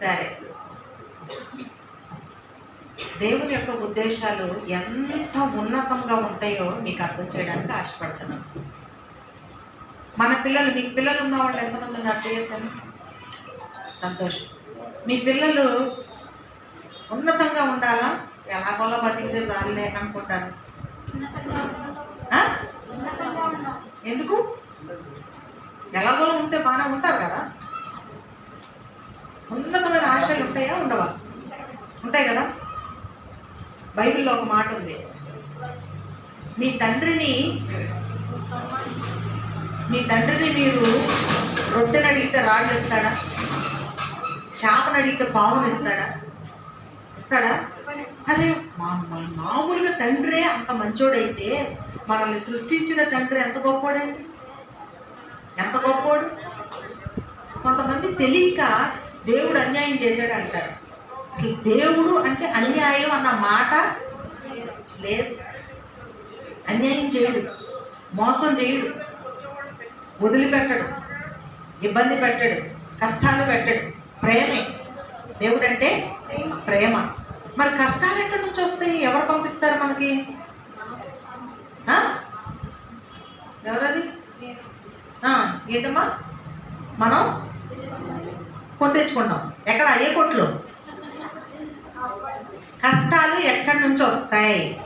సరే. దేవుని యొక్క ఉద్దేశాలు ఎంత ఉన్నతంగా ఉంటాయో మీకు అర్థం చేయడానికి ఆశపడుతున్నాను మన పిల్లలు మీకు పిల్లలు ఉన్న వాళ్ళు ఎంతమంది ఉన్నారు చేయొద్దని? సంతోషం. మీ పిల్లలు ఉన్నతంగా ఉండాలా? ఎలాగోలా బతికితే చాలులే అనుకుంటారు. ఎందుకు? ఎలాగోలా ఉంటే బాగానే ఉంటారు కదా. ఉన్నతమైన ఆశలు ఉంటాయా? ఉండవా? ఉంటాయి కదా? బైబిల్లో ఒక మాట ఉంది. మీ తండ్రిని మీ తండ్రిని మీరు రొట్టెని అడిగితే రాళ్ళు ఇస్తాడా? చేపను అడిగితే పావును ఇస్తాడా? ఇస్తాడా? అరే మా మామూలుగా తండ్రే అంత మంచోడైతే మనల్ని సృష్టించిన తండ్రి ఎంత గొప్పోడండి ఎంత గొప్పోడు కొంతమంది తెలియక దేవుడు అన్యాయం చేశాడు అంటారు. అసలు దేవుడు అంటే అన్యాయం అన్న మాట లేదు. అన్యాయం చేయడు. మోసం చేయడు. వదిలిపెట్టడు. ఇబ్బంది పెట్టడు. కష్టాలు పెట్టడు. ప్రేమే. దేవుడు అంటే ప్రేమ. మరి కష్టాలు ఎక్కడి నుంచి వస్తాయి? ఎవరు పంపిస్తారు మనకి? ఎవరది? ఏంటమ్మా? మనం? కొట్టించుకుంటాం ఎక్కడ? ఏ కొట్లు? కష్టాలు ఎక్కడి నుంచి వస్తాయి?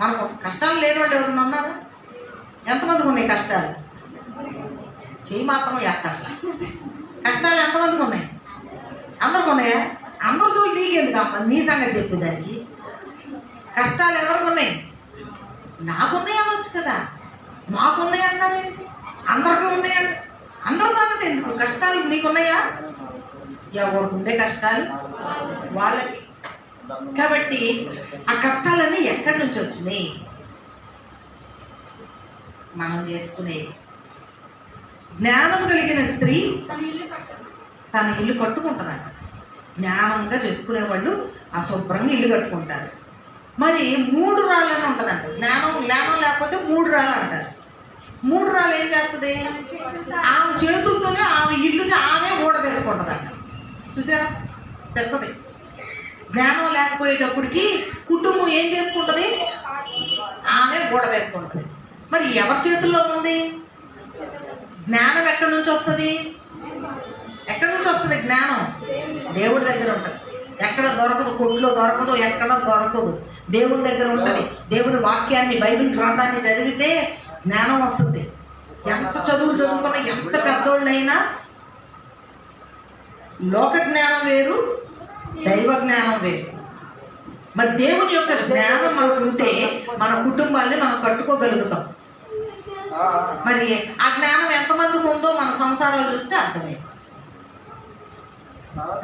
మనకు కష్టాలు లేని వాళ్ళు ఎవరైనా ఉన్నారా? ఎంతమందికి ఉన్నాయి కష్టాలు? చేయి మాత్రం ఎత్తట్లా. కష్టాలు ఎంతమందికి ఉన్నాయి? అందరికి ఉన్నాయా? అందరు చూసి నీకెందుకు అమ్మ? నీ సంగతి చెప్పు దానికి. కష్టాలు ఎవరికి ఉన్నాయి? నాకున్నాయి అనొచ్చు కదా. మాకున్నాయి అన్నారేంటి అందరికీ ఉన్నాయండి అందరి సంగతి ఎందుకు? కష్టాలు నీకున్నాయా? ఎవరికి ఉండే కష్టాలు? వాళ్ళకి. కాబట్టి ఆ కష్టాలన్నీ ఎక్కడి నుంచి వచ్చినాయి? మనం చేసుకునే జ్ఞానం కలిగిన స్త్రీ తన ఇల్లు కట్టుకుంటుందంట. జ్ఞానంగా చేసుకునే వాళ్ళు అశుభ్రంగా ఇల్లు కట్టుకుంటారు. మరి మూడు రాళ్ళని ఉంటుందంట. జ్ఞానం జ్ఞానం లేకపోతే మూడు రాళ్ళు అంటారు. మూడు రాళ్ళు ఏం చేస్తుంది? ఆమె చేతులతోనే ఆమె ఇల్లుని ఆమె ఊడబెట్టుకుంటుందంట. చూసారా? పెచ్చది జ్ఞానం లేకపోయేటప్పటికి కుటుంబం ఏం చేసుకుంటుంది? ఆమె ఊడబెట్టుకుంటుంది. మరి ఎవరి చేతుల్లో ఉంది? జ్ఞానం ఎక్కడి నుంచి వస్తుంది? ఎక్కడి నుంచి వస్తుంది జ్ఞానం? దేవుడి దగ్గర ఉంటుంది. ఎక్కడ దొరకదు కొట్లో దొరకదు ఎక్కడ దొరకదు. దేవుని దగ్గర ఉంటుంది. దేవుని వాక్యాన్ని బైబిల్ గ్రంథాన్ని చదివితే జ్ఞానం వస్తుంది. ఎంత చదువులు చదువుకున్న ఎంత పెద్దోళ్ళైనా లోక జ్ఞానం వేరు దైవ జ్ఞానం వేరు. మరి దేవుని యొక్క జ్ఞానం మనకు ఉంటే మన కుటుంబాన్ని మనం కట్టుకోగలుగుతాం. మరి ఆ జ్ఞానం ఎంతమందికి ఉందో మన సంసారాలు చూస్తే అర్థమైంది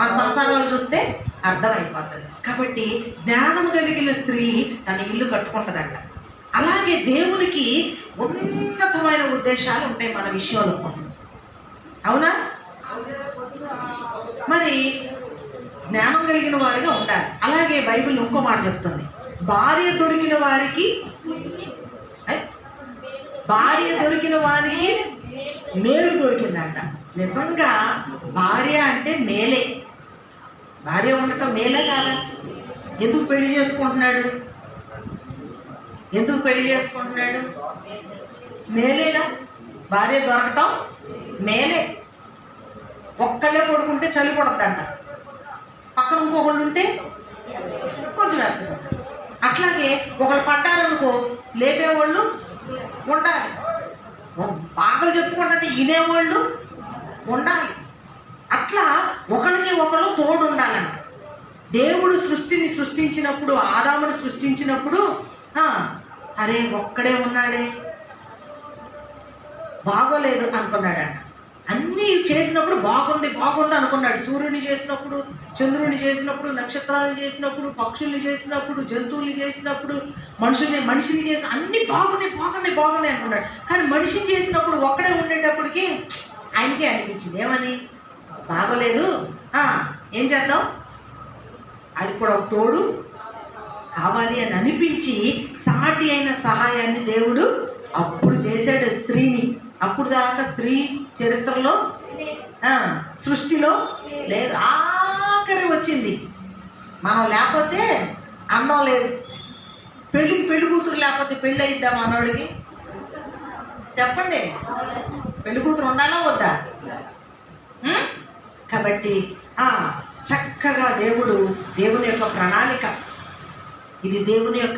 మన సంసారాలు చూస్తే అర్థమైపోతుంది. కాబట్టి జ్ఞానం కలిగిన స్త్రీ తన ఇల్లు కట్టుకుంటుందంట. అలాగే దేవునికి ఉన్నతమైన ఉద్దేశాలు ఉంటాయి మన విషయంలో. అవునా? మరి జ్ఞానం కలిగిన వారిగా ఉండాలి. అలాగే బైబిల్ ఇంకో మాట చెప్తుంది. భార్య దొరికిన వారికి భార్య దొరికిన వారికి మేలు దొరికిందంట. నిజంగా భార్య అంటే మేలే. భార్య ఉండటం మేలే కాదా? ఎందుకు పెళ్ళి చేసుకుంటున్నాడు? ఎందుకు పెళ్ళి చేసుకుంటున్నాడు? మేలేనా? భార్య దొరకటం? మేలే. ఒక్కళ్ళే పడుకుంటే చలి పడద్దంట పక్కన ఇంకొకళ్ళు ఉంటే కొంచెం వెచ్చగా అట్లాగే ఒకళ్ళు పడ్డారనుకో లేపేవాళ్ళు ఉండాలి. బాధలు చెప్పుకుంటే వినేవాళ్ళు ఉండాలి. అట్లా ఒకరికి ఒకళ్ళు తోడు ఉండాలంట దేవుడు సృష్టిని సృష్టించినప్పుడు ఆదాముని సృష్టించినప్పుడు అరే ఒక్కడే ఉన్నాడే. బాగోలేదు అనుకున్నాడంట. అన్నీ చేసినప్పుడు బాగుంది బాగుంది అనుకున్నాడు. సూర్యుని చేసినప్పుడు చంద్రుని చేసినప్పుడు నక్షత్రాలను చేసినప్పుడు పక్షుల్ని చేసినప్పుడు జంతువుల్ని చేసినప్పుడు మనుషుల్ని మనిషిని చేసి అన్నీ బాగున్నాయి బాగున్నాయి బాగున్నాయి అనుకున్నాడు. కానీ మనిషిని చేసినప్పుడు ఒక్కడే ఉండేటప్పటికి ఆయనకే అనిపించింది. ఏమని? బాగోలేదు. ఏం చేద్దాం? అది కూడా ఒక తోడు కావాలి అని అనిపించి సాటి అయిన సహాయాన్ని దేవుడు అప్పుడు చేశాడు స్త్రీని. అప్పుడు దాకా స్త్రీ చరిత్రలో సృష్టిలో లేదు ఆఖరి వచ్చింది. మనం లేకపోతే అందం లేదు. పెళ్ళికి పెళ్ళి కూతురు లేకపోతే పెళ్ళి అయిద్దా మనోడికి చెప్పండి. పెళ్ళి కూతురు ఉండాలా వద్దా? కాబట్టి చక్కగా దేవుడు దేవుని యొక్క ప్రణాళిక ఇది దేవుని యొక్క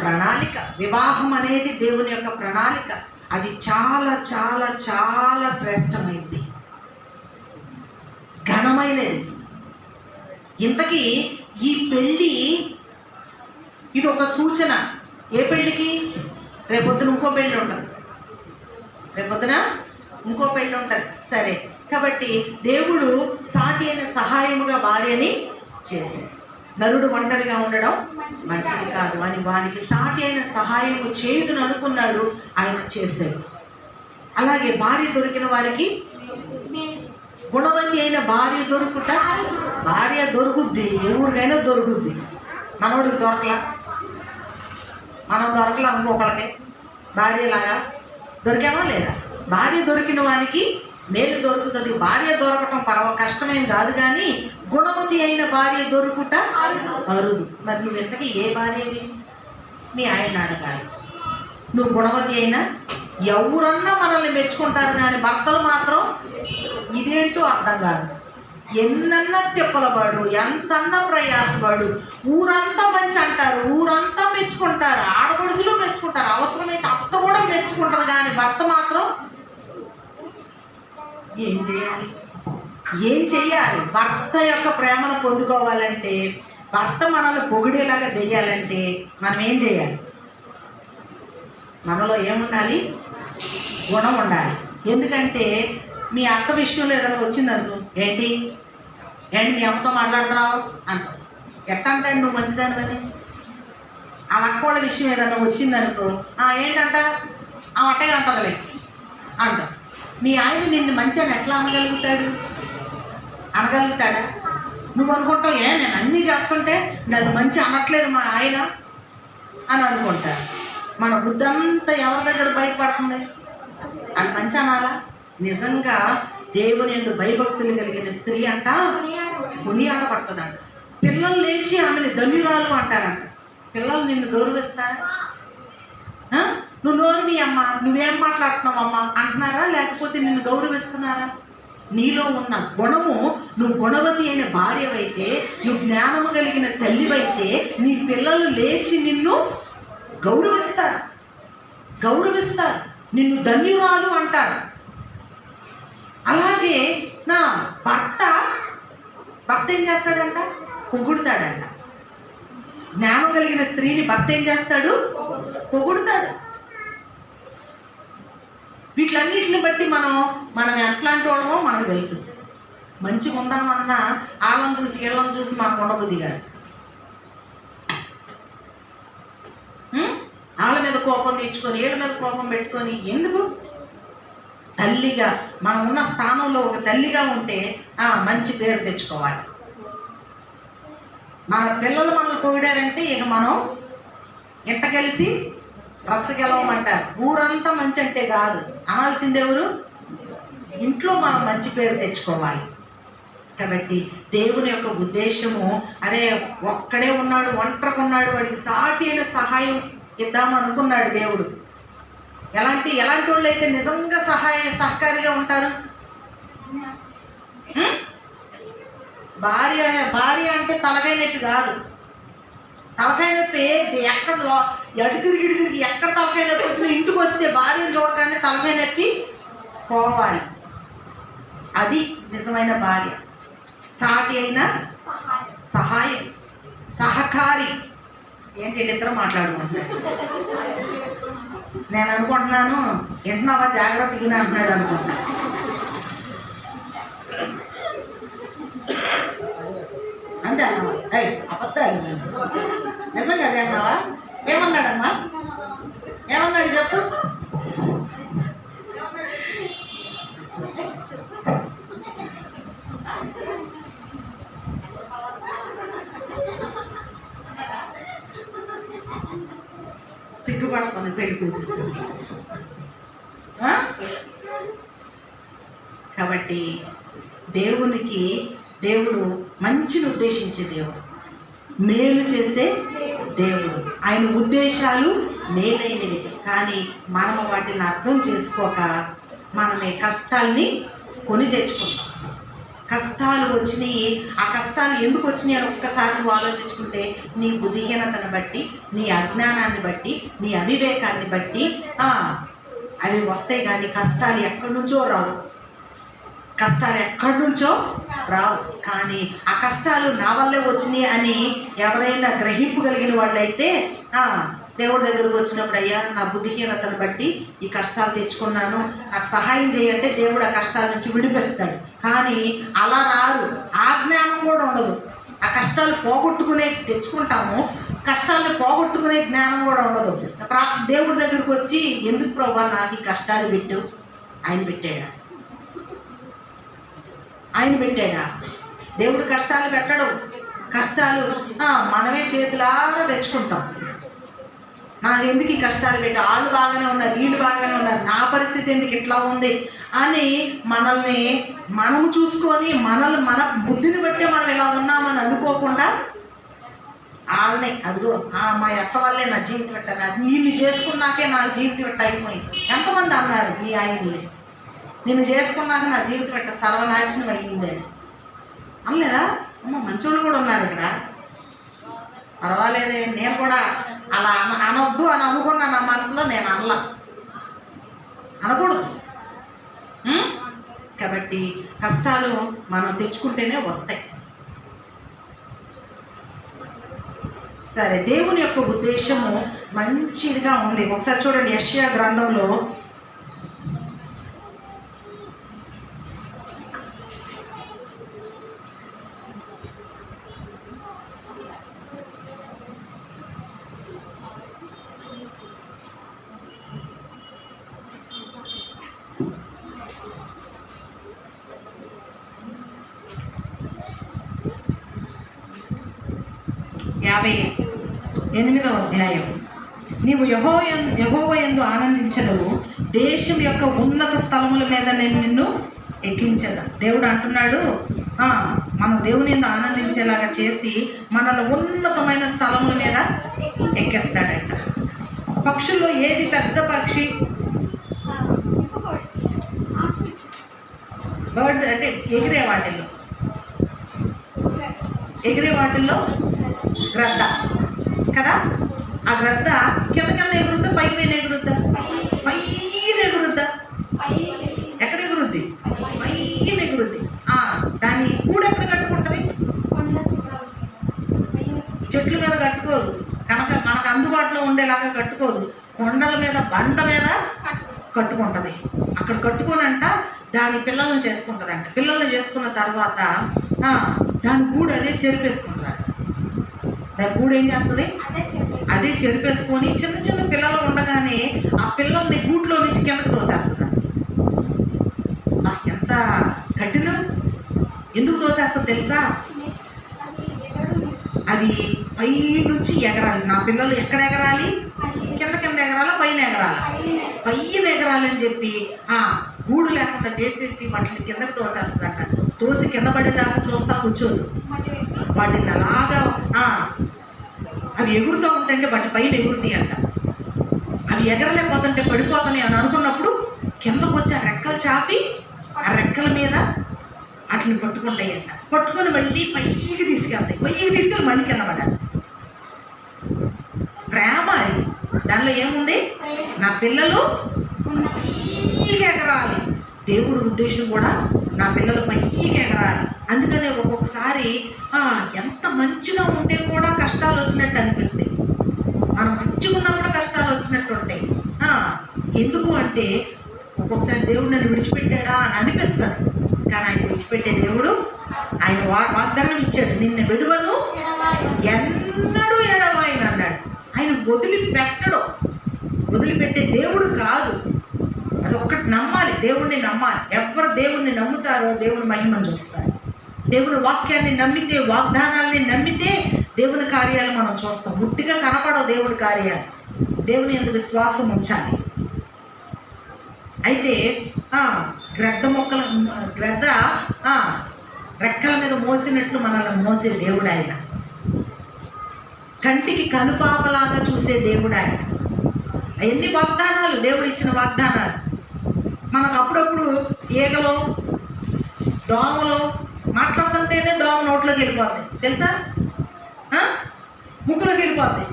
ప్రణాళిక. వివాహం అనేది దేవుని యొక్క ప్రణాళిక. అది చాలా చాలా చాలా శ్రేష్టమైనది ఘనమైనది. ఇంతకీ ఈ పెళ్ళి ఇది ఒక సూచన. ఏ పెళ్ళికి? రేపొద్దున ఇంకో పెళ్ళి ఉంటుంది. రేపొద్దున ఇంకో పెళ్ళి ఉంటుంది. సరే. కాబట్టి దేవుడు సాటి అయిన సహాయముగా భార్యని చేశాడు. నరుడు ఒంటరిగా ఉండడం మంచిది కాదు. అని వానికి సాటి అయిన సహాయము చేయుదును అనుకున్నాడు ఆయన చేశాడు. అలాగే భార్య దొరికిన వారికి గుణవంతి అయిన భార్య దొరుకుట భార్య దొరుకుద్ది. ఎవరికైనా దొరుకుద్ది. మనోడికి దొరకలా? మనం దొరకలా ఇంకొకళ్ళకి భార్యలాగా దొరికామా లేదా? భార్య దొరికిన వానికి మేలు దొరుకుతుంది. భార్య దొరకటం పర్వ కష్టమేం కాదు కానీ గుణవతి అయిన భార్య దొరుకుట అరుదు. మరి నువ్వు ఎంతకీ ఏ భార్యవి? మీ ఆయన అడగాలి నువ్వు గుణవతి అయినా ఎవరన్నా మనల్ని మెచ్చుకుంటారు కానీ భర్తలు మాత్రం ఇదేంటో అర్థం కాదు. ఎన్నన్నా తిప్పలబడు ఎంతన్నా ప్రయాసపడు ఊరంతా మంచి అంటారు ఊరంతా మెచ్చుకుంటారు ఆడపడుసులు మెచ్చుకుంటారు అవసరమైతే అత్త కూడా మెచ్చుకుంటారు కానీ భర్త మాత్రం ఏం చేయాలి? ఏం చేయాలి భర్త యొక్క ప్రేమను పొందుకోవాలంటే భర్త మనల్ని పొగిడేలాగా చేయాలంటే మనం ఏం చేయాలి మనలో ఏముండాలి? గుణం ఉండాలి. ఎందుకంటే మీ అత్త విషయంలో ఏదైనా వచ్చిందనుకో ఏంటి? ఏంటి మీ అమ్మతో మాట్లాడుతున్నావు? అంట. ఎట్ట అంటాడు నువ్వు మంచిదానివని ఆ అక్కోళ్ళ విషయం ఏదైనా వచ్చిందనుకో "ఆ, ఏంటంట? ఆ అట్టగా అంటదిలే. అంట. మీ ఆయన నిన్ను మంచి అని ఎట్లా అనగలుగుతాడు? అనగలుగుతాడా? నువ్వు అనుకుంటావు ఏ నేను అన్నీ చేస్తుంటే నాకు మంచి అనట్లేదు మా ఆయన అని అనుకుంటా మన బుద్ధి అంతా ఎవరి దగ్గర బయటపడుతుంది? అది మంచి అనాలా? నిజంగా దేవుని ఎందు భయభక్తులు కలిగిన స్త్రీ అంట కొనియాడబడుతుందంట పిల్లలు లేచి ఆమెని ధన్యురాలు అంటారంట. పిల్లలు నిన్ను గౌరవిస్తారా? నువ్వు నోరు మీ అమ్మ నువ్వేం మాట్లాడుతున్నావు అమ్మ? అంటున్నారా? లేకపోతే నిన్ను గౌరవిస్తున్నారా? నీలో ఉన్న గుణము నువ్వు గుణవతి అయిన భార్యవైతే నువ్వు జ్ఞానము కలిగిన తల్లివైతే నీ పిల్లలు లేచి నిన్ను గౌరవిస్తారు. గౌరవిస్తారు. నిన్ను ధన్యురాలు అంటారు. అలాగే నా భర్త భర్త ఏం చేస్తాడంట? పొగుడతాడంట. జ్ఞానం కలిగిన స్త్రీని భర్త ఏం చేస్తాడు? పొగుడతాడు. వీటిలన్నిటిని బట్టి మనం మనం ఎట్లాంటి వాళ్ళమో మనకు తెలుసు. మంచిగా ఉందామన్నా వాళ్ళని చూసి వీళ్ళని చూసి మనకు ఉండబుద్ధి కాదు. ఆళ్ళ వాళ్ళ మీద కోపం తెచ్చుకొని వీళ్ళ మీద కోపం పెట్టుకొని ఎందుకు? తల్లిగా మనం ఉన్న స్థానంలో ఒక తల్లిగా ఉంటే ఆ, మంచి పేరు తెచ్చుకోవాలి. మన పిల్లలు మనల్ని పోయారంటే ఇక మనం ఇంట కలిసి రచ్చగెలవమంటారు. ఊరంతా మంచి అంటే కాదు. అనాల్సింది ఎవరు? ఇంట్లో మనం మంచి పేరు తెచ్చుకోవాలి. కాబట్టి దేవుని యొక్క ఉద్దేశము అరే ఒక్కడే ఉన్నాడు ఒంటరికి ఉన్నాడు వాడికి సాటి అయిన సహాయం ఇద్దామనుకున్నాడు దేవుడు. ఎలాంటి ఎలాంటి వాళ్ళు అయితే నిజంగా సహాయ సహకారిగా ఉంటారు? భార్య భార్య అంటే తలగైనట్టు కాదు. తలకాయ నొప్పి ఎక్కడ ఎటు తిరిగి ఇటు తిరిగి ఎక్కడ తలకాయ నొప్పి వచ్చినా ఇంటికి వస్తే భార్యను చూడగానే తలకాయ నొప్పి పోవాలి. అది నిజమైన భార్య. సాటి అయిన సహాయం. సహకారి. ఏంటి ఇద్దరు మాట్లాడుకుంటున్నారు? నేను అనుకుంటున్నాను వింటున్నావా? జాగ్రత్తగా అంటున్నాడు అనుకుంటా అంతే అన్నావా అబద్ధాలు. నిజంగా అదే అన్నావా? ఏమన్నాడమ్మా? ఏమన్నాడు చెప్పు? సిగ్గుపడుతుంది పెళ్ళి కూతురు. కాబట్టి దేవునికి దేవుడు మంచిని ఉద్దేశించే దేవుడు. మేలు చేసే దేవుడు ఆయన ఉద్దేశాలు మేలైనవి కానీ మనము వాటిని అర్థం చేసుకోక మనమే కష్టాల్ని కొని తెచ్చుకుంటాం. కష్టాలు వచ్చినాయి. ఆ కష్టాలు ఎందుకు వచ్చినాయి అని ఒక్కసారి నువ్వు ఆలోచించుకుంటే నీ బుద్ధిహీనతను బట్టి నీ అజ్ఞానాన్ని బట్టి నీ అవివేకాన్ని బట్టి అవి వస్తాయి కానీ కష్టాలు ఎక్కడి నుంచో రావు. కష్టాలు ఎక్కడి నుంచో రావు. కానీ ఆ కష్టాలు నా వల్లే వచ్చినాయి అని ఎవరైనా గ్రహింపు కలిగిన వాళ్ళైతే దేవుడి దగ్గరకు వచ్చినప్పుడు అయ్యా నా బుద్ధిహీనతను బట్టి ఈ కష్టాలు తెచ్చుకున్నాను. నాకు సహాయం చేయంటే దేవుడు ఆ కష్టాల నుంచి విడిపిస్తాడు. కానీ అలా రారు. ఆ జ్ఞానం కూడా ఉండదు. ఆ కష్టాలు పోగొట్టుకునే తెచ్చుకుంటాము. కష్టాలను పోగొట్టుకునే జ్ఞానం కూడా ఉండదు. ప్రా దేవుడి దగ్గరికి వచ్చి ఎందుకు ప్రభా నాకు ఈ కష్టాలు పెట్టు ఆయన పెట్టాడు. ఆయన పెట్టాడా? దేవుడు కష్టాలు పెట్టడు. కష్టాలు మనమే చేతులారా తెచ్చుకుంటాం. నాకు ఎందుకు ఈ కష్టాలు పెట్టి? వాళ్ళు బాగానే ఉన్నారు వీళ్ళు బాగానే ఉన్నారు నా పరిస్థితి ఎందుకు ఇట్లా ఉంది అని మనల్ని మనం చూసుకొని మనల్ని మన బుద్ధిని బట్టే మనం ఇలా ఉన్నామని అనుకోకుండా వాళ్ళని అదిగో ఆ, మా ఎట్ట వల్లే నా జీవితం పెట్టాను వీళ్ళు చేసుకున్నాకే నా జీవితం పెట్ట అయిపోయింది. ఎంతమంది అన్నారు మీ ఆయన్ని? నేను చేసుకున్నాక నా జీవితం ఇట్లా సర్వనాశనం అయ్యింది అని. అనలేదా? అమ్మ మంచోళ్ళు కూడా ఉన్నారు ఇక్కడ. పర్వాలేదే నేను కూడా అలా అన అనొద్దు అని అనుకున్నా నా మనసులో నేను అనలా. అనకూడదు. కాబట్టి కష్టాలు మనం తెచ్చుకుంటేనే వస్తాయి. సరే దేవుని యొక్క ఉద్దేశము మంచిదిగా ఉంది. ఒకసారి చూడండి యష్యా గ్రంథంలో నీవు యహో యహోవ ఎందు ఆనందించదవు దేశం యొక్క ఉన్నత స్థలముల మీద నేను నిన్ను ఎక్కించదా దేవుడు అంటున్నాడు మనం దేవుని ఎందు ఆనందించేలాగా చేసి మనల్ని ఉన్నతమైన స్థలముల మీద ఎక్కిస్తాడంట. పక్షుల్లో ఏది పెద్ద పక్షి? బర్డ్స్ అంటే ఎగిరే వాటిల్లో. ఎగిరే వాటిల్లో గ్రద్ద. కదా? ఆ గ్రద్ద కింద కింద ఎగురుద్దా? పై పైన ఎగురుద్దా? పైన ఎగురుద్దా? ఎక్కడ ఎగురుద్ది? పైన ఎగురుద్ది. ఆ దాని కూడు ఎక్కడ కట్టుకుంటది? చెట్ల మీద కట్టుకోదు. కనుక మనకు అందుబాటులో ఉండేలాగా కట్టుకోదు. కొండల మీద బండ మీద కట్టుకుంటది. అక్కడ కట్టుకోనంట దాని పిల్లల్ని చేసుకుంటుందంట. పిల్లల్ని చేసుకున్న తర్వాత దాని గూడు అదే చెరిపేసుకుంటాడు దాని గూడు ఏం చేస్తుంది? అదే చెరిపేసుకొని చిన్న చిన్న పిల్లలు ఉండగానే ఆ పిల్లల్ని గూట్లో నుంచి కిందకు తోసేస్తుంది. ఎంత కఠినం. ఎందుకు తోసేస్తుంది తెలుసా? అది పై నుంచి ఎగరాలి. నా పిల్లలు ఎక్కడ ఎగరాలి? కింద కింద ఎగరాలా? పైన ఎగరాలి? పైన ఎగరాలి అని చెప్పి ఆ గూడు లేకుండా చేసేసి వాటిని కిందకు దోసేస్తుందట తోసి కింద పడేదాకా చూస్తా కూర్చోదు. వాటిని అలాగా అవి ఎగురుతూ ఉంటుంటే వాటి పైన ఎగురుతాయి అంట. అవి ఎగరలేకపోతుంటే పడిపోతాయి అని అనుకున్నప్పుడు కిందకు వచ్చి ఆ రెక్కలు చాపి ఆ రెక్కల మీద వాటిని పట్టుకుంటాయంట పట్టుకొని మళ్ళీ పైకి తీసుకెళ్తాయి. పైకి తీసుకెళ్ళి మళ్ళీ కింద పడాలి ప్రేమ దానిలో ఏముంది? నా పిల్లలు పైకి ఎగరాలి. దేవుడి ఉద్దేశం కూడా నా పిల్లలు పైకి ఎగరాలి అందుకనే ఒక్కొక్కసారి ఎంత మంచిగా ఉంటే కూడా కష్టాలు వచ్చినట్టు అనిపిస్తాయి. మనం మంచిగా ఉన్నా కూడా కష్టాలు వచ్చినట్టు ఉంటాయి. ఎందుకు అంటే ఒక్కొక్కసారి దేవుడు నన్ను విడిచిపెట్టాడా అని అనిపిస్తుంది. కానీ ఆయన విడిచిపెట్టే దేవుడు ఆయన వా వాగ్దానం ఇచ్చాడు. నిన్న విడువను ఎన్నడూ ఎడవాయన అన్నాడు. ఆయన వదిలిపెట్టడు. వదిలిపెట్టే దేవుడు కాదు. అది ఒకటి నమ్మాలి. దేవుణ్ణి నమ్మాలి. ఎవరు దేవుణ్ణి నమ్ముతారో దేవుని మహిమను చూస్తారు. దేవుని వాక్యాన్ని నమ్మితే వాగ్దానాల్ని నమ్మితే దేవుని కార్యాలు మనం చూస్తాం. ముట్టిగా కనపడవు దేవుడి కార్యాలు. దేవుని ఎందుకు విశ్వాసం ఉంచాలి. అయితే గ్రద్ద మొక్కల గ్రద్ద ఆ, రెక్కల మీద మోసినట్లు మనల్ని మోసే దేవుడు ఆయన కంటికి కనుపాపలాగా చూసే దేవుడు ఆయన ఎన్ని వాగ్దానాలు. దేవుడు ఇచ్చిన వాగ్దానాలు. మనకు అప్పుడప్పుడు ఈగలు దోమలు మాట్లాడుతుంటేనే దోమ నోట్లోకి వెళ్ళిపోతాయి తెలుసా? ముక్కులోకి వెళ్ళిపోతాయి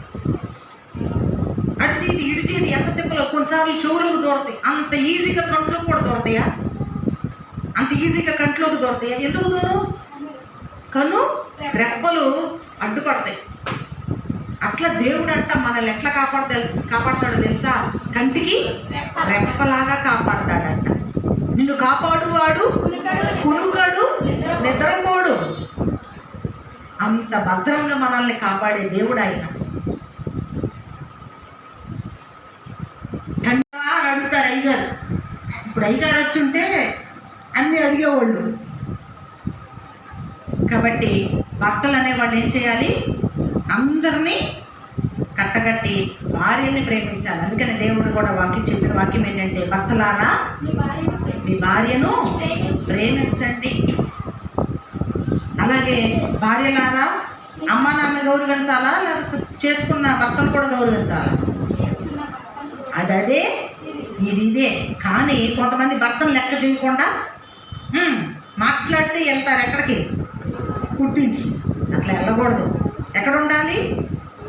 అడిచేది ఇడిచేది ఎంత తిప్పలో కొన్నిసార్లు చెవులోకి దూరతాయి. అంత ఈజీగా కంట్లోకి కూడా దూరతాయా అంత ఈజీగా కంట్లోకి దూరతాయా ఎందుకు దూరం? కను రెప్పలు అడ్డుపడతాయి. అట్లా దేవుడు అంట మనల్ని ఎట్లా కాపాడు కాపాడతాడో తెలుసా? కంటికి రెప్పలాగా కాపాడతాడంట. నిన్ను కాపాడువాడు కునుకడు నిద్రపోడు. అంత భద్రంగా మనల్ని కాపాడే దేవుడు ఆయన. కంటా అని అడుగుతారు అయ్యగారు. ఇప్పుడు అయ్యగారు వచ్చి ఉంటే అన్ని అడిగేవాళ్ళు. కాబట్టి భర్తలు అనేవాళ్ళు ఏం చేయాలి? అందరినీ కట్టగట్టి భార్యని ప్రేమించాలి. అందుకని దేవుడు కూడా వాక్యం చెప్పిన వాక్యం ఏంటంటే భర్తలారా మీ భార్యను ప్రేమించండి. అలాగే భార్యలారా అమ్మ నాన్న గౌరవించాలా? లేకపోతే చేసుకున్న భర్తను కూడా గౌరవించాలా? అది అదే ఇది ఇదే. కానీ కొంతమంది భర్తను లెక్క చేయకుండా మాట్లాడితే వెళ్తారు ఎక్కడికి? పుట్టించి అట్లా వెళ్ళకూడదు. ఎక్కడ ఉండాలి?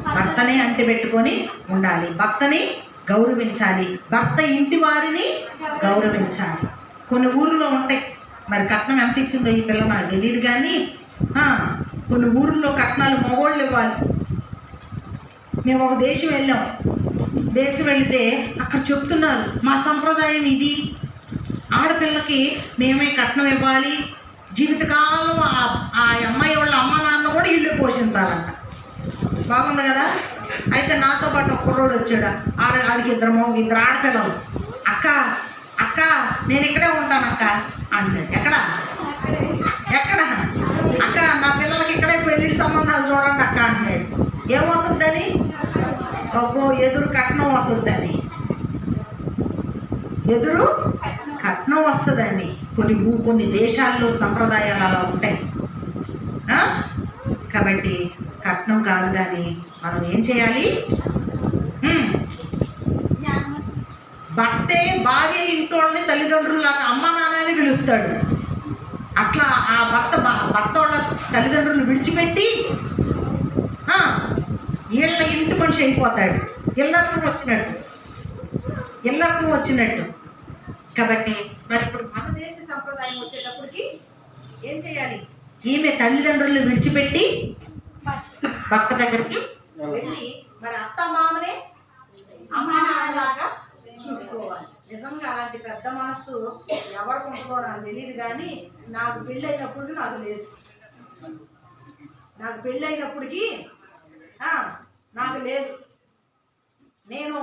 భర్తనే అంటి పెట్టుకొని ఉండాలి. భర్తని గౌరవించాలి. భర్త ఇంటి వారిని గౌరవించాలి. కొన్ని ఊర్లో ఉంటాయి మరి కట్నం ఎంత ఇచ్చిందో ఈ పిల్ల నాకు తెలియదు కానీ కొన్ని ఊర్లో కట్నాలు మగోళ్ళు ఇవ్వాలి. మేము ఒక దేశం వెళ్ళాం. దేశం వెళితే అక్కడ చెప్తున్నారు మా సంప్రదాయం ఇది. ఆడపిల్లకి మేమే కట్నం ఇవ్వాలి. జీవితకాలం ఆ- ఆ అమ్మాయి వాళ్ళ అమ్మ నాన్న కూడా ఇల్లు పోషించాలంట. బాగుంది కదా? అయితే నాతో పాటు ఒక కుర్రోడు వచ్చాడు. ఆడ ఆడికి ఇద్దరు మగ ఇద్దరు ఆడపిల్లలు. అక్క అక్క నేను ఇక్కడే ఉంటాను అక్క. ఎక్కడ? ఎక్కడ? అక్క నా పిల్లలకి ఇక్కడే పెళ్ళి సంబంధాలు చూడండి అక్క. అన్నాడు ఏమొస్తుంది అది? అబ్బో ఎదురు కట్నం వస్తుందని ఎదురు కట్నం వస్తుందని కొన్ని కొన్ని దేశాల్లో సంప్రదాయాలు అలా ఉంటాయి కాబట్టి కట్నం కాదు కానీ మనం ఏం చేయాలి? భర్తే భార్య ఇంటోళ్ళని తల్లిదండ్రులాగా అమ్మ నాన్నని పిలుస్తాడు. అట్లా ఆ భర్త భర్త వాళ్ళ తల్లిదండ్రులు విడిచిపెట్టి వీళ్ళ ఇంటి మనిషి అయిపోతాడు. ఇల్లరకం వచ్చినట్టు. ఇల్లరకం వచ్చినట్టు. కాబట్టి మరి ఇప్పుడు మన దేశ సంప్రదాయం వచ్చేటప్పటికి ఏం చేయాలి? ఈమె తల్లిదండ్రులు విడిచిపెట్టి భర్త దగ్గరికి వెళ్ళి మరి అత్త మామనే అమ్మా నాన్నలాగా చూసుకోవాలి. నిజంగా అలాంటి పెద్ద మనస్సు ఎవరికి ఉంటుందో నాకు తెలియదు కానీ నాకు పెళ్ళైనప్పుడు నాకు లేదు. నాకు పెళ్ళైనప్పటికీ నాకు లేదు. నేను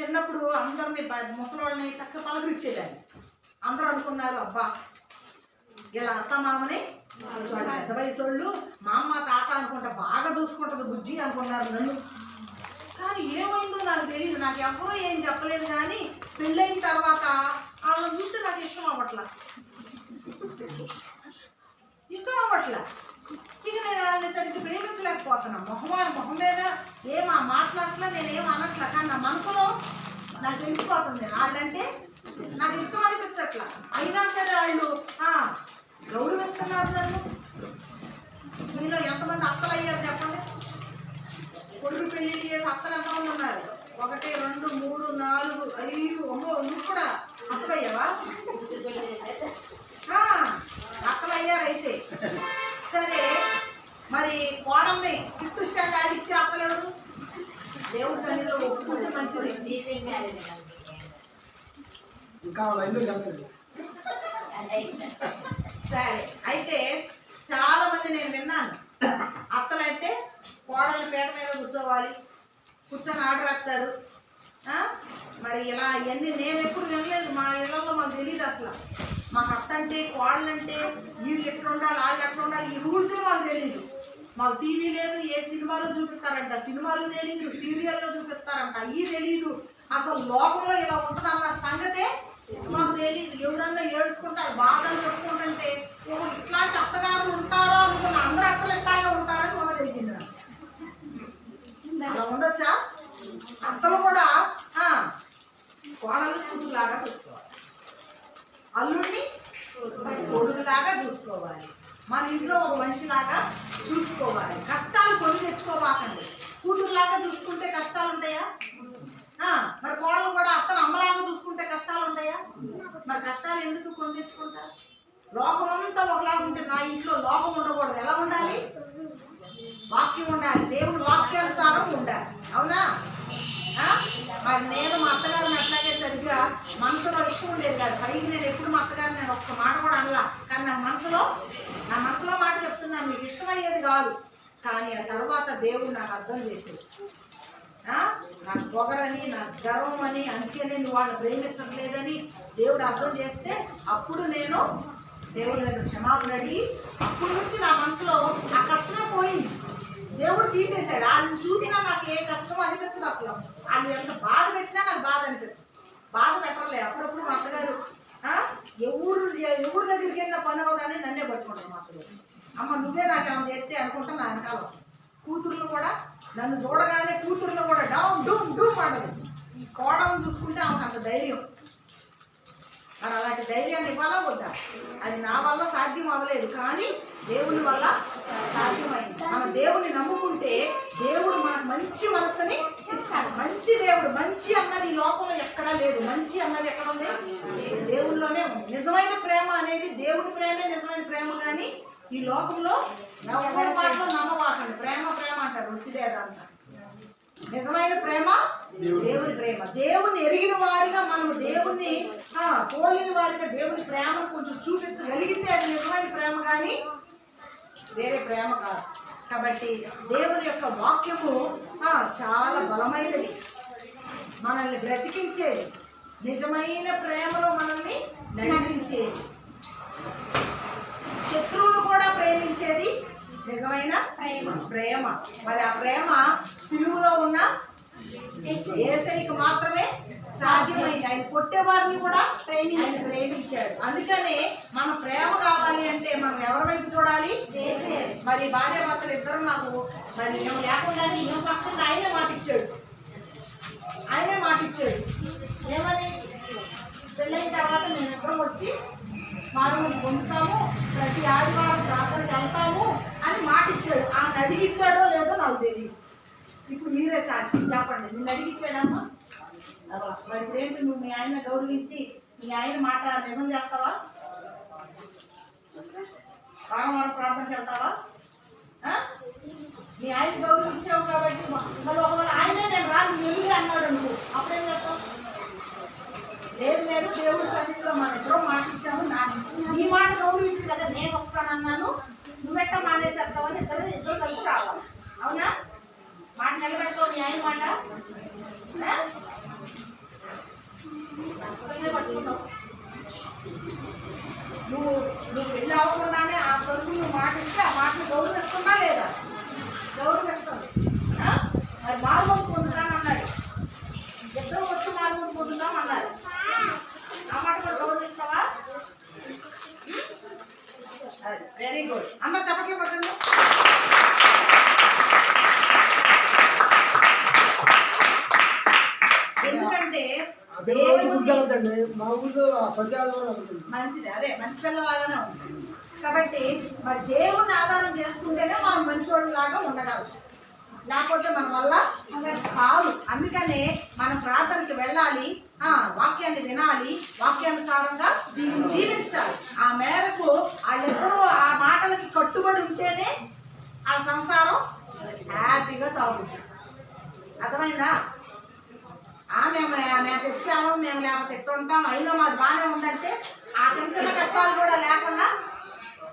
చిన్నప్పుడు అందరిని ముసలోళ్ళని చక్క పలకరించేదాన్ని. అందరూ అనుకున్నారు అబ్బా ఇలా అత్త మామని పెద్ద వయసు వాళ్ళు మా అమ్మ తాత అనుకుంటా బాగా చూసుకుంటుంది బుజ్జి అనుకున్నారు నన్ను. కానీ ఏమైందో నాకు తెలియదు నాకు ఎవరూ ఏం చెప్పలేదు కానీ పెళ్ళైన తర్వాత వాళ్ళ చూస్తే నాకు ఇష్టం అవ్వట్లా. ఇష్టం అవ్వట్లా. ఇక నేను వాళ్ళని సరిగ్గా ప్రేమించలేకపోతున్నా. మొహం మొహం మీద ఏం మాట్లాడట్లా నేను అనట్లా. కానీ నా మనసులో నాకు తెలిసిపోతుంది. వాళ్ళంటే నాకు ఇష్టం అనిపించట్లా. అయినా సరే వాళ్ళు ఆ, గౌరవిస్తున్నారు నన్ను. మీలో ఎంతమంది అత్తలు అయ్యారు చెప్పండి? కొడుకు పెళ్ళి చేసి అత్తలు ఎంతమంది ఉన్నారు? ఒకటి రెండు మూడు నాలుగు ఐదు అమ్మో నువ్వు కూడా అత్తయ్యావా అత్తలు అయ్యారు అయితే. సరే మరి కోడల్ని చుట్టూ స్టాండ్ ఆడిచ్చి అత్తలేరు దేవుడి సన్నిధిలో ఒప్పుకుంటే మంచిది. ఇంకా లైన్లో వెళ్తాడు సరే అయితే చాలా మంది నేను విన్నాను. అత్తలంటే కోడలు పీట మీద కూర్చోవాలి. కూర్చొని ఆర్డర్ వేస్తారు. మరి ఇలా ఇవన్నీ నేను ఎప్పుడు వినలేదు. మా ఇళ్ళల్లో మాకు తెలియదు అసలు. మాకు అత్త అంటే కోడలు అంటే వీళ్ళు ఎక్కడ ఉండాలి వాళ్ళు ఎక్కడ ఉండాలి ఈ రూల్స్ మాకు తెలియదు మాకు టీవీ లేదు ఏ సినిమాలో చూపిస్తారంట. సినిమాలు తెలియదు సీరియల్లో చూపిస్తారంట. అవి తెలియదు అసలు లోకంలో ఇలా ఉంటుందన్న సంగతే మాకు తెలియదు ఎవరన్నా ఏడుచుకుంటారు బాధలు చెప్పుకుంటుంటే ఓ ఇట్లాంటి అత్తగారు ఉంటారో అనుకున్న అందరు అత్తలు ఇట్లాగే ఉంటారని మొన్న తెలిసింది అలా ఉండొచ్చా? అత్తలు కూడా కోడలు కూతురులాగా చూసుకోవాలి. అల్లుడిని కొడుకులాగా చూసుకోవాలి. మన ఇంట్లో ఒక మనిషిలాగా చూసుకోవాలి. కష్టాలు కొని తెచ్చుకోబాకండి కూతురులాగా చూసుకుంటే కష్టాలు ఉంటాయా? మరి కోడలు కూడా అత్తలు అమ్మలాగా మరి కష్టాలు ఎందుకు కొని తెచ్చుకుంటారు లోకం అంతా ఒకలాగా ఉంటే నా ఇంట్లో లోకం ఉండకూడదు. ఎలా ఉండాలి? వాక్యం ఉండాలి. దేవుడు వాక్యానుసారం ఉండాలి. అవునా? మరి నేను మా అత్తగారిని అట్లాగే సరిగ్గా మనసులో ఇష్టం ఉండేది కాదు. పైకి నేను ఎప్పుడు మా అత్తగారిని నేను ఒక్క మాట కూడా అనలా. కానీ నా మనసులో నా మనసులో మాట చెప్తున్నాను. మీకు ఇష్టమయ్యేది కాదు. కానీ ఆ తర్వాత దేవుడు నాకు అర్థం చేసేది నాకు పొగరని నాకు గర్వం అని అందుకే నేను వాళ్ళని ప్రేమించట్లేదని దేవుడు అర్థం చేస్తే అప్పుడు నేను దేవుడు దగ్గర క్షమాపణ అడిగి అప్పుడు నుంచి నా మనసులో ఆ కష్టమే పోయింది. దేవుడు తీసేశాడు. ఆయన చూసినా నాకు ఏ కష్టం అనిపించదు అసలు. వాళ్ళు ఎంత బాధ పెట్టినా నాకు బాధ అనిపించదు. బాధ పెట్టలే అప్పుడప్పుడు మా అత్తగారు ఎవరు ఎవరి దగ్గరికి వెళ్ళిన పని అవుదని నన్నే పట్టుకుంటాను మా అత్తగారు. అమ్మ నువ్వే నాకు ఏమైనా చేస్తే అనుకుంటా నా వెనకాల కూతుర్లు కూడా నన్ను చూడగానే కూతుర్లు కూడా డౌన్ డూమ్ డూమ్ అంటది ఈ కోడలను చూసుకుంటే ఆమెకు అంత ధైర్యం. మరి అలాంటి ధైర్యాన్ని ఇవ్వాలా వద్దా అది నా వల్ల సాధ్యం అవ్వలేదు కానీ దేవుని వల్ల సాధ్యమైంది. మన దేవుని నమ్ముకుంటే దేవుడు మనకు మంచి మనసుని ఇస్తాడు. మంచి దేవుడు మంచి అన్నది ఈ లోపంలో ఎక్కడా లేదు. మంచి అన్నది ఎక్కడ ఉంది? దేవుడిలోనే ఉంది. నిజమైన ప్రేమ అనేది దేవుడి ప్రేమే నిజమైన ప్రేమ కానీ ఈ లోకంలో ఎవరి మాటలో నమ్మవాకండి. ప్రేమ ప్రేమ అంటారు వృత్తిదేదంతా నిజమైన ప్రేమ? దేవుని ప్రేమ. దేవుని ఎరిగిన వారిగా మనము దేవుణ్ణి ఆ, పోలిన వారిగా దేవుని ప్రేమను కొంచెం చూపించగలిగితే అది నిజమైన ప్రేమ కానీ వేరే ప్రేమ కాదు. కాబట్టి దేవుని యొక్క వాక్యము ఆ, చాలా బలమైనది. మనల్ని బ్రతికించేది. నిజమైన ప్రేమలో మనల్ని నడిపించేది. శత్రువులు కూడా ప్రేమించేది. నిజమైన ప్రేమ. మరి ఆ ప్రేమ సిలువులో ఉన్న ఏసైకి మాత్రమే సాధ్యమైంది. ఆయన కొట్టేవారిని కూడా ఆయన ప్రేమించాడు. అందుకనే మన ప్రేమ కావాలి అంటే మనం ఎవరి వైపు చూడాలి? మరి భార్య భర్తలు ఇద్దరు నాకు మరి మేము లేకుండానే ఈమె పక్షంగా ఆయనే మాటిచ్చాడు. ఆయనే మాటిచ్చాడు. ఏమని? పెళ్ళైన తర్వాత మేము ఇద్దరం వచ్చి వారు పొందుతాము ప్రతి ఆదివారం ప్రార్థనకి వెళ్తాము అని మాట ఇచ్చాడు ఆయన అడిగిచ్చాడో లేదో నాకు తెలియదు ఇప్పుడు మీరే సాక్షి చెప్పండి. నిన్ను అడిగిచ్చాడమ్మా? మరి ఇప్పుడేంటి నువ్వు మీ ఆయన గౌరవించి మీ ఆయన మాట నిజం చేస్తావా? వారం వారం ప్రార్థనకి వెళ్తావా? మీ ఆయన గౌరవించావు కాబట్టి మళ్ళీ ఒకవేళ ఆయనే నేను రాను నువ్వు అన్నాడు అనుకో. అప్పుడేం చేస్తావు? లేదు లేదు దేవుడి సన్నిధిలో మన ఇద్దరం మాట ఇచ్చాము నా నీ మాట గౌరవించి కదా నేను వస్తానన్నాను. నువ్వెట్ట మానేసేస్తావని ఇద్దరు ఇద్దరు కలిసి రావాలి అవునా? మాట నిలబెడతావు మీ ఆయన మాట. నువ్వు నువ్వు పెళ్ళి అవ్వకుండానే ఆ కొడుకు నువ్వు మాట ఇస్తే ఆ మాటను గౌరవిస్తుందా లేదా? గౌరవిస్తుంది మరి మారుమూలు పొందుతాను అన్నాడు ఇద్దరు వచ్చి మారుమూలు పొందుతాం అన్నారు ఆ మాట కూడా గౌరవిస్తావా వెరీ గుడ్ అందరు చప్పట్లు కొట్టండి. ఎందుకంటే మంచిది. అదే మంచి పిల్లలాగానే ఉంటుంది. కాబట్టి మరి దేవుణ్ణి ఆధారం చేసుకుంటేనే మనం మంచోళ్ళలాగా ఉండగలం. లేకపోతే మన వల్ల కాదు. అందుకనే మనం ప్రార్థనకి వెళ్ళాలి. వాక్యాన్ని వినాలి. వాక్యానుసారంగా జీవించాలి. ఆ మేరకు వాళ్ళెవరూ ఆ మాటలకి కట్టుబడి ఉంటేనే ఆ సంసారం హ్యాపీగా సాగుతుంది. అర్థమైందా? ఆ మేము మేము తెచ్చుకోము మేము లేకపోతే ఎట్టు ఉంటాం? అయినా మాది బాగానే ఉందంటే ఆ చిన్న చిన్న కష్టాలు కూడా లేకుండా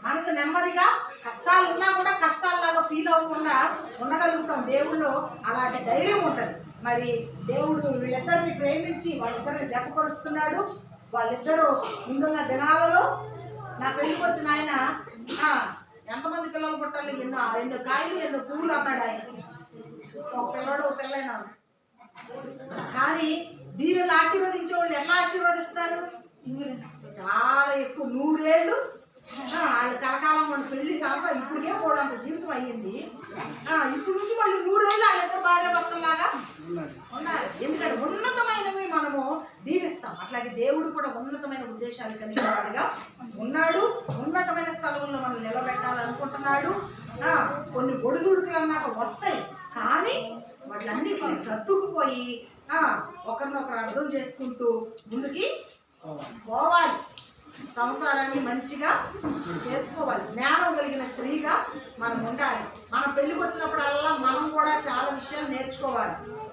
మనసు నెమ్మదిగా కష్టాలు ఉన్నా కూడా కష్టాల్లాగా ఫీల్ అవ్వకుండా ఉండగలుగుతాం. దేవుళ్ళు అలాంటి ధైర్యం ఉంటుంది. మరి దేవుడు వీళ్ళిద్దరిని ప్రేమించి వాళ్ళిద్దరిని జతపరుస్తున్నాడు వాళ్ళిద్దరూ ముందున్న దినాలలో నా పెళ్ళికి వచ్చిన ఆయన ఎంతమంది పిల్లలు పుట్టాలి? ఎన్నో ఎన్నో కాయలు ఎన్నో పువ్వులు అన్నాడు ఆయన. ఒక పిల్లడు ఒక పిల్లైనా. కానీ దీనిని ఆశీర్వదించే వాళ్ళు ఎట్లా ఆశీర్వదిస్తారు? చాలా ఎక్కువ నూరేళ్ళు వాళ్ళు కలకాలం మన పెళ్ళి సంవత్సరం ఇప్పటికే పోవడంత జీవితం అయ్యింది. ఇప్పుడు నుంచి మళ్ళీ నూరేళ్ళు వాళ్ళిద్దరు భార్య భర్తలాగా ఎందుకంటే ఉన్నతమైనవి మనము దీవిస్తాం. అట్లాగే దేవుడు కూడా ఉన్నతమైన ఉద్దేశాలు కలిగిన వాడిగా ఉన్నాడు. ఉన్నతమైన స్థలంలో మనం నిలబెట్టాలనుకుంటున్నాడు. ఆ, కొన్ని ఒడిదుడుకులు అన్నాక వస్తాయి. కానీ వాటిలన్నిటిని సర్దుకుపోయి ఆ, ఒకరినొకరు అర్థం చేసుకుంటూ ముందుకి పోవాలి. పోవాలి. సంసారాన్ని మంచిగా చేసుకోవాలి. జ్ఞానం కలిగిన స్త్రీగా మనం ఉండాలి. మనం పెళ్ళికి వచ్చినప్పుడల్లా మనం కూడా చాలా విషయాలు నేర్చుకోవాలి.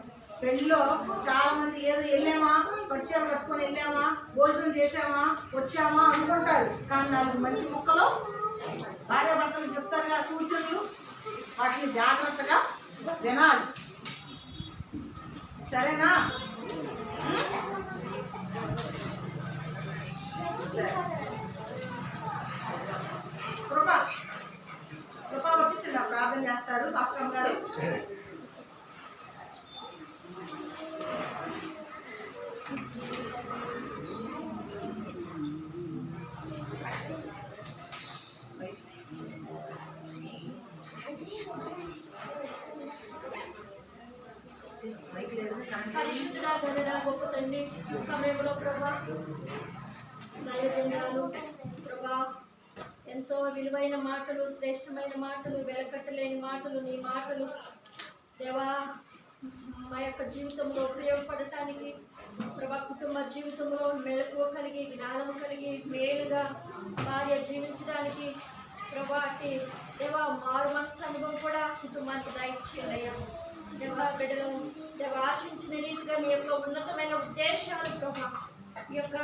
పెళ్ళిలో చాలా మంది ఏదో వెళ్ళామా పరిచయాలు కట్టుకొని వెళ్ళామా భోజనం చేసామా వచ్చామా అనుకుంటారు. కానీ నాలుగు మంచి ముక్కలు భార్య భర్తలు చెప్తారుగా సూచనలు. వాటిని జాగ్రత్తగా వినాలి. సరేనా? కృప. కృప వచ్చి చిన్న ప్రార్థన చేస్తారు. రాష్ట్రం గారు. పరిశుద్ధుడా గనుడా గొప్ప తండ్రి ఈ సమయంలో ప్రభా నైవేద్యాలు ప్రభా ఎంతో విలువైన మాటలు శ్రేష్టమైన మాటలు వెలకట్టలేని మాటలు నీ మాటలు దేవా మా యొక్క జీవితంలో ఉపయోగపడటానికి ప్రభా కుటుంబ జీవితంలో మెళకువ కలిగి జ్ఞానం కలిగి మేలుగా భార్య జీవించడానికి ప్రభా అట్టి దేవా మారు మనసు అనుభవం కూడా కుటుంబానికి దయచేయాలయ్యా దేవా బిడ్డలు దేవ ఆశించిన రీతిగా మీ యొక్క ఉన్నతమైన ఉద్దేశాలు ప్రభా ఈ యొక్క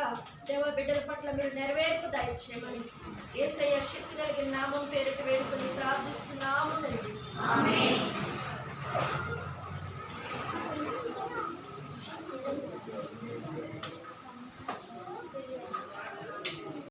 దేవ బిడ్డల పట్ల మీరు నెరవేర్పు దయచేయమని ఏసయ్య శక్తి కలిగిన నామం పేరుకు వేడుకొని ప్రార్థిస్తున్నాము తండ్రి.